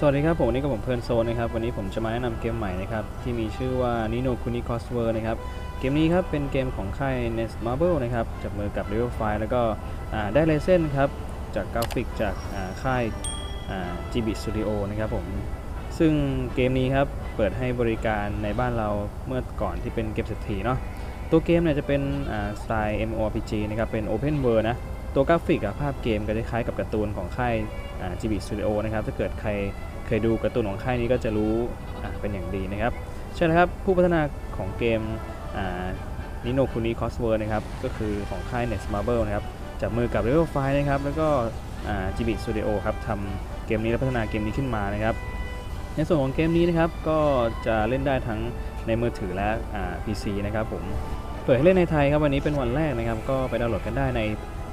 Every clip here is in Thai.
สวัสดีครับผมวันนี้กับผมเพลินโซนนะครับวันนี้ผมจะมาแนะนำเกมใหม่นะครับที่มีชื่อว่า Nino Kuni Crossword นะครับเกมนี้ครับเป็นเกมของค่าย Nest Marble นะครับจับมือกับ Level 5แล้วก็ได้เลเซนครับจากกราฟิกจากค่ายอ่า GB Studio นะครับผมซึ่งเกมนี้ครับเปิดให้บริการในบ้านเราเมื่อก่อนที่เป็นเกมเศรษฐีเนาะตัวเกมเนี่ยจะเป็นสไตล์ MORPG นะครับเป็น Open World นะตัวกราฟิกอะภาพเกมก็จะคล้ายกับการ์ตูนของค่ายอ่า GB Studio นะครับ ถ้าเกิดใคร เคยดูการ์ตูนของค่ายนี้ก็จะรู้เป็นอย่างดีนะครับใช่แล้วครับผู้พัฒนาของเกมนิโนคุนิคอสเวอร์นะครับก็คือของค่าย Nest Marble นะครับจับมือกับ Level 5นะครับแล้วก็จิบิสตูดิโอครับทำเกมนี้และพัฒนาเกมนี้ขึ้นมานะครับในส่วนของเกมนี้นะครับก็จะเล่นได้ทั้งในมือถือและอ่า PC นะครับผมเปิดให้เล่นในไทยครับวันนี้เป็นวันแรกนะครับ ก็ไปดาวน์โหลดกันได้ใน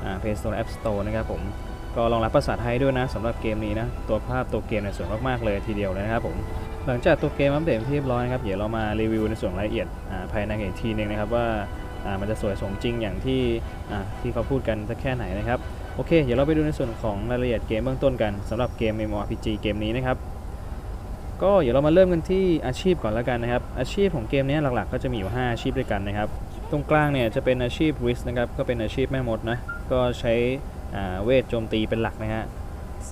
อ่า Play Store และ App Store นะครับผม ก็รองรับภาษาไทยด้วยนะสำหรับเกมนี้นะตัวภาพตัวเกมในยสวยมากๆเลยทีเดียวเลยนะครับผมหลังจากตัวเกมอัปเดตเป็นที่เรียบร้อยนะครับเดี๋ยวเรามารีวิวในส่วนรายละเอียดภายในอีกทีหนึงนะครับว่ามันจะสวยสมจริงอย่างที่ที่เขาพูดกันสักแค่ไหนนะครับโอเค เดี๋ยวเราไปดูในส่วนของรายละเอียดเกมเบื้องต้นกันสำหรับเกม MMORPG เกมนี้นะครับก็เดี๋ยวเรามาเริ่มกันที่อาชีพก่อนแล้วกันนะครับ อาชีพของเกมนี้หลักๆ ก็จะมีอยู่ 5 อาชีพด้วยกันนะครับ ตรงกลางเนี่ยจะเป็นอาชีพริสนะครับก็เป็นอาชีพแม่มดนะก็ใช้ เวทโจมตีเป็นหลักนะฮะ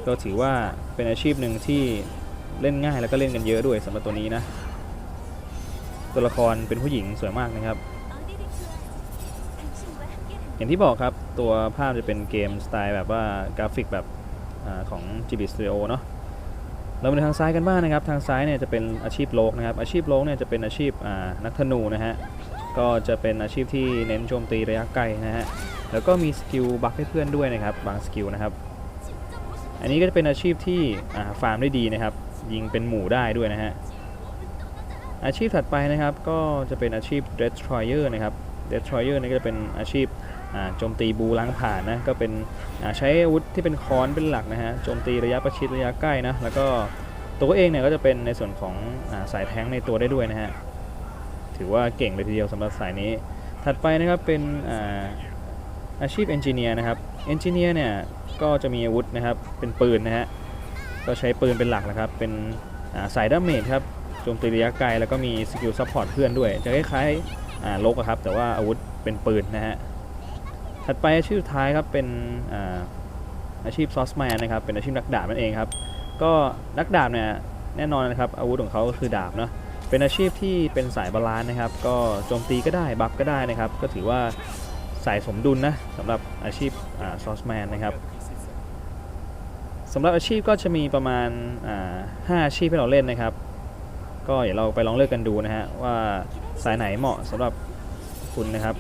ก็ถือว่าเป็นอาชีพหนึ่งที่เล่นง่ายแล้วก็เล่นกันเยอะด้วยสำหรับตัวนี้นะ ตัวละครเป็นผู้หญิงสวยมากนะครับ อย่างที่บอกครับตัวภาพจะเป็นเกมสไตล์แบบว่ากราฟิกแบบอาของ GB Studio เนาะเรามาดูทางซ้ายกันบ้างนะครับ ทางซ้ายเนี่ยจะเป็นอาชีพโลกนะครับ อาชีพโลกเนี่ยจะเป็นอาชีพอ่านักธนูนะฮะ ก็จะเป็นอาชีพที่เน้นโจมตีระยะไกลนะฮะ แล้วก็มีสกิลบัฟให้เพื่อนด้วยนะครับบางสกิลนะครับ อันนี้ก็จะเป็นอาชีพที่ฟาร์มได้ดีนะครับ ยิงเป็นหมู่ได้ด้วยนะฮะ อาชีพถัดไปนะครับก็จะเป็นอาชีพ Destroyer นะครับ Destroyer นี่ก็จะเป็นอาชีพโจมตีบูล้างผ่านนะก็เป็นใช้อาวุธที่เป็นค้อนเป็นหลักนะฮะโจมตีระยะประชิดระยะใกล้นะแล้วก็ตัวเองเนี่ยก็จะเป็นในส่วนของอาสายแท้งในตัวได้ด้วยนะฮะ ถือว่าเก่งเลยทีเดียวสำหรับสายนี้ ถัดไปนะครับเป็นอาชีพเอนจิเนียร์นะครับเอนจิเนียร์เนี่ยก็จะมีอาวุธนะครับเป็นปืนนะฮะก็ใช้ปืนเป็นหลักนะครับเป็นาสายดาเมจครับโจมตีระยะไกลแล้วก็มีสกิลซัพพอร์ตเพื่อนด้วย จะคล้ายๆาลกอะครับแต่ว่าอาวุธเป็นปืนนะฮะถัดไปอาชีพสุดท้ายครับเป็นอาอาชีพซอสแมนนะครับเป็นอาชีพนักดาบนั่นเองครับก็นักดาบเนี่ยแน่นอนนะครับอาวุธของเขาก็คือดาบเนาะ เป็นอาชีพที่เป็นสายบาลานซ์นะครับ ก็โจมตีก็ได้บัฟก็ได้นะครับ ก็ถือว่าสายสมดุลนะสำหรับอาชีพซอสแมนนะครับสำหรับอาชีพก็จะมีประมาณอ่าห้าอาชีพให้เราเล่นนะครับ ก็เดี๋ยวเราไปลองเลือกกันดูนะฮะว่าสายไหนเหมาะสำหรับคุณนะครับ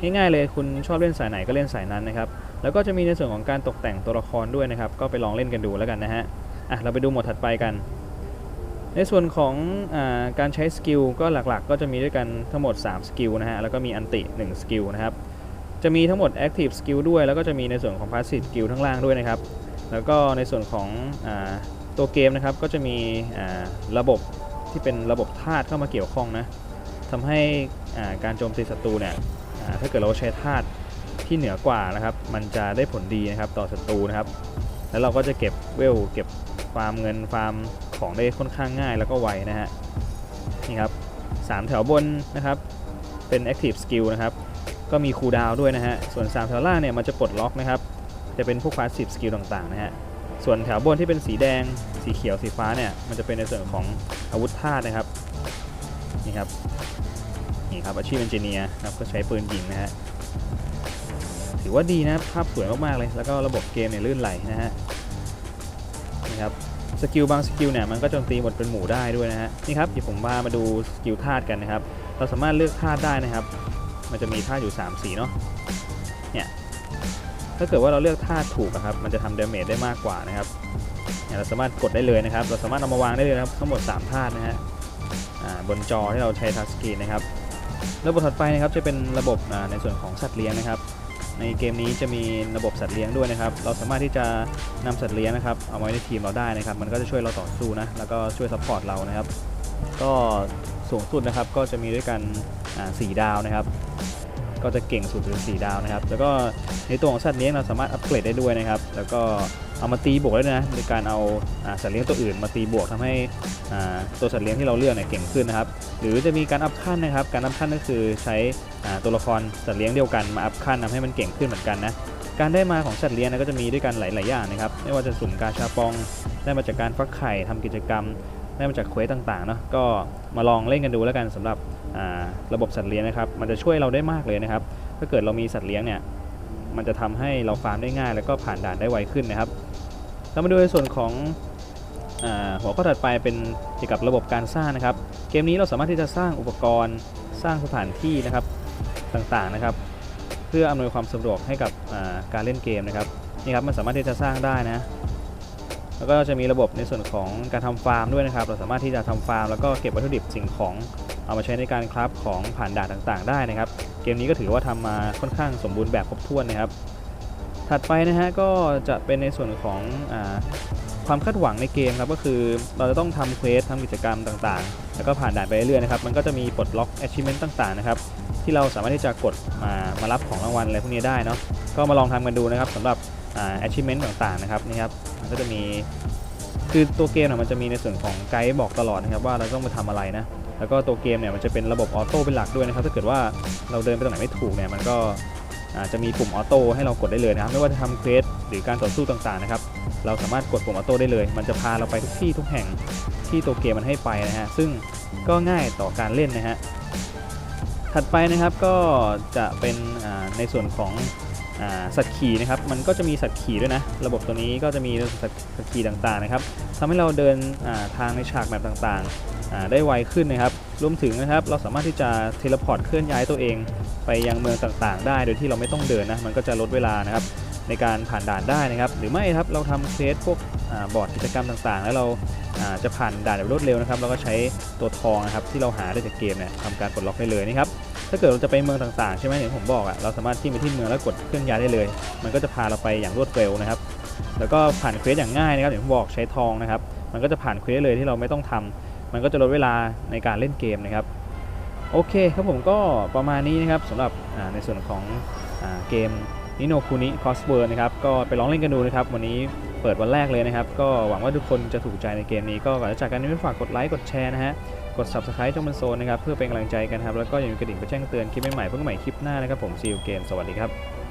ง่ายๆเลยคุณชอบเล่นสายไหนก็เล่นสายนั้นนะครับ แล้วก็จะมีในส่วนของการตกแต่งตัวละครด้วยนะครับ ก็ไปลองเล่นกันดูแล้วกันนะฮะอะเราไปดูหมดถัดไปกัน ในส่วนของอการใช้สกิลก็หลักๆ ก็จะมีด้วยกันทั้งหมด 3 สกิลนะฮะ แล้วก็มีอันติ 1 สกิลนะครับ จะมีทั้งหมด Active Skill ด้วย แล้วก็จะมีในส่วนของ Passive Skill ทั้งล่างด้วยนะครับ แล้วก็ในส่วนของอตัวเกมนะครับ ก็จะมีระบบที่เป็นระบบธาตุเข้ามาเกี่ยวข้องนะทำให้การโจมตีศัตรูเนี่ยถ้าเกิดเราใช้ธาตุที่เหนือกว่านะครับ มันจะได้ผลดีนะครับต่อศัตรูนะครับ แล้วเราก็จะเก็บเวลเก็บฟาร์มเงินฟาร์ม ของได้ค่อนข้างง่ายแล้วก็ไวนะฮะนี่ครับสามแถวบนนะครับเป็น Active Skill นะครับก็มีคูลดาวด้วยนะฮะส่วน 3 แถวล่างเนี่ยมันจะปลดล็อกนะครับจะเป็นพวก Passive Skill ต่างๆนะฮะส่วนแถวบนที่เป็นสีแดงสีเขียวสีฟ้าเนี่ยมันจะเป็นในส่วนของอาวุธธาตุนะครับนี่ครับนี่ครับอาชีพเอนจิเนียร์ครับก็ใช้ปืนยิงนะฮะถือว่าดีนะภาพสวยมากๆเลย แล้วก็ระบบเกมเนี่ยลื่นไหลนะฮะนี่ครับ สกิลบางสกิลเนี่ยมันก็โจมตีหมดเป็นหมู่ได้ด้วยนะฮะนี่ครับเดี๋ยวผมพามาดูสกิลธาตุกันนะครับ เราสามารถเลือกธาตุได้นะครับ มันจะมีธาตุอยู่ 3 สีเนาะเนี่ยถ้าเกิดว่าเราเลือกธาตุถูกอะครับมันจะทำดาเมจได้มากกว่านะครับเนี่ยเราสามารถกดได้เลยนะครับ เราสามารถเอามาวางได้เลยนะครับทั้งหมด3ธาตุนะฮะบนจอที่เราใช้ทัชสกรีนนะครับ ระบบถัดไปนะครับจะเป็นระบบในส่วนของสัตว์เลี้ยงนะครับ ในเกมนี้จะมีระบบสัตว์เลี้ยงด้วยนะครับ เราสามารถที่จะนำสัตว์เลี้ยงนะครับเอาไว้ในทีมเราได้นะครับ มันก็จะช่วยเราต่อสู้นะ แล้วก็ช่วยซัพพอร์ตเรานะครับ ก็สูงสุดนะครับก็จะมีด้วยกันสี่ดาวนะครับ ก็จะเก่งสุดถึง4ดาวนะครับ แล้วก็ในตัวของสัตว์เลี้ยงเราสามารถอัปเกรดได้ด้วยนะครับ แล้วก็ เอามาตีบวกได้ด้วยนะโดยการเอาอสัตว์เลี้ยงตัวอื่นมาตีบวกทำให้ตัวสัตว์เลี้ยงที่เราเลือกเนี่ยเก่งขึ้นนะครับ หรือจะมีการอัพขั้นนะครับ การอัพขั้นก็คือใช้ตัวละครสัตว์เลี้ยงเดียวกันมาอัพขั้นทำให้มันเก่งขึ้นเหมือนกันนะการได้มาของสัตว์เลี้ยงนะก็จะมีด้วยกันหลาย ๆ อย่างนะครับ ไม่ว่าจะสุ่มกาชาปอง ได้มาจากการฟักไข่ทำกิจกรรม ได้มาจากเควสต่าง ๆ เนาะก็มาลองเล่นกันดูแล้วกันสำหรับระบบสัตว์เลี้ยงนะครับ มันจะช่วยเราได้มากเลยนะครับ ถ้าเกิดเรามีสัตว์เลี้ยงเนี่ย มันจะทำให้เราฟาร์มได้ง่าย แล้วก็ผ่านด่านได้ไวขึ้นนะครับ เรามาดูในส่วนของอหัวข้อถัดไปเป็นเกี่ยวกับระบบการสร้างนะครับ เกมนี้เราสามารถที่จะสร้างอุปกรณ์สร้างสถานที่นะครับต่างๆนะครับ เพื่ออำนวยความสะดวกให้กับการเล่นเกมนะครับนี่ครับมันสามารถที่จะสร้างได้นะแล้วก็จะมีระบบในส่วนของการทำฟาร์มด้วยนะครับ เราสามารถที่จะทำฟาร์มแล้วก็เก็บวัตถุดิบสิ่งของเอามาใช้ในการคราฟของผ่านด่านต่างๆ ได้นะครับ เกมนี้ก็ถือว่าทำมาค่อนข้างสมบูรณ์แบบครบถ้วนนะครับ ถัดไปนะฮะก็จะเป็นในส่วนของอความคาดหวังในเกมครับก็คือเราจะต้องทำเควสทำกิจกรรมต่างๆ แล้วก็ผ่านด่านไปเรื่อยๆนะครับมันก็จะมีปลดล็อก achievement ต่างๆนะครับที่เราสามารถที่จะกดมามารับของรางวัลอะไรพวกนี้ได้เนาะก็มาลองทำกันดูนะครับสำหรับอ่า achievement ต่างๆนะครับนี่ครับมันก็จะมี คือตัวเกมเนี่ยมันจะมีในส่วนของไกด์บอกตลอดนะครับว่าเราต้องไปทำอะไรนะ แล้วก็ตัวเกมเนี่ยมันจะเป็นระบบออโต้เป็นหลักด้วยนะครับ ถ้าเกิดว่าเราเดินไปตรงไหนไม่ถูกเนี่ยมันก็อาจจะมีปุ่มออโต้ให้เรากดได้เลยนะครับ ไม่ว่าจะทำเควสหรือการต่อสู้ต่างๆนะครับ เราสามารถกดปุ่มออโต้ได้เลย มันจะพาเราไปทุกที่ทุกแห่งที่ตัวเกมมันให้ไปนะฮะ ซึ่งก็ง่ายต่อการเล่นนะฮะ ถัดไปนะครับก็จะเป็นในส่วนของ สัตว์ขี่นะครับมันก็จะมีสัตว์ขี่ด้วยนะ ระบบตัวนี้ก็จะมีสัตว์สัตว์ขี่ต่างๆนะครับทำให้เราเดินาทางในฉากแบบต่างๆ ได้ไวขึ้นนะครับ รวมถึงนะครับเราสามารถที่จะเทเลพอร์ตเคลื่อนย้ายตัวเอง ไปยังเมืองต่างๆ ได้โดยที่เราไม่ต้องเดินนะมันก็จะลดเวลานะครับในการผ่านด่านได้นะครับ หรือไม่ครับเราทำเคสพวกอบอร์ดกิจกรรมต่างๆ แล้วเราาจะผ่านด่านแบบรวดเร็วนะครับเราก็ใช้ตัวทองนะครับที่เราหาได้จากเกมเนี่ยทำการปลดล็อกได้เลยนะครับ ถ้าเกิดเราจะไปเมืองต่างๆใช่ไหมอย่างผมบอกอะ่ะเราสามารถที่ไปที่เมืองแล้วกดเคลื่อนย้ายได้เลย มันก็จะพาเราไปอย่างรวดเร็วนะครับ แล้วก็ผ่านเควสอย่างง่ายนะครับอย่างผมบอกใช้ทองนะครับ มันก็จะผ่านเควสได้เลยที่เราไม่ต้องทำมันก็จะลดเวลาในการเล่นเกมนะครับ โอเคครับผมก็ประมาณนี้นะครับสำหรับในส่วนของอเกมนิโนคุนิคอสเวิร์นะครับก็ไปลองเล่นกันดูนะครับ วันนี้เปิดวันแรกเลยนะครับ ก็หวังว่าทุกคนจะถูกใจในเกมนี้ก็ก่อนจะจากกันนี้ฝากกดไลค์กดแชร์นะฮะ กด subscribe ช่องมันโซนนะครับเพื่อเป็นกำลังใจกันครับแล้วก็อย่าลืมกระดิ่งไปแจ้งเตือนคลิปใหม่ๆเพื่อใหม่คลิปหน้านะครับผมซีลเกมสวัสดีครับ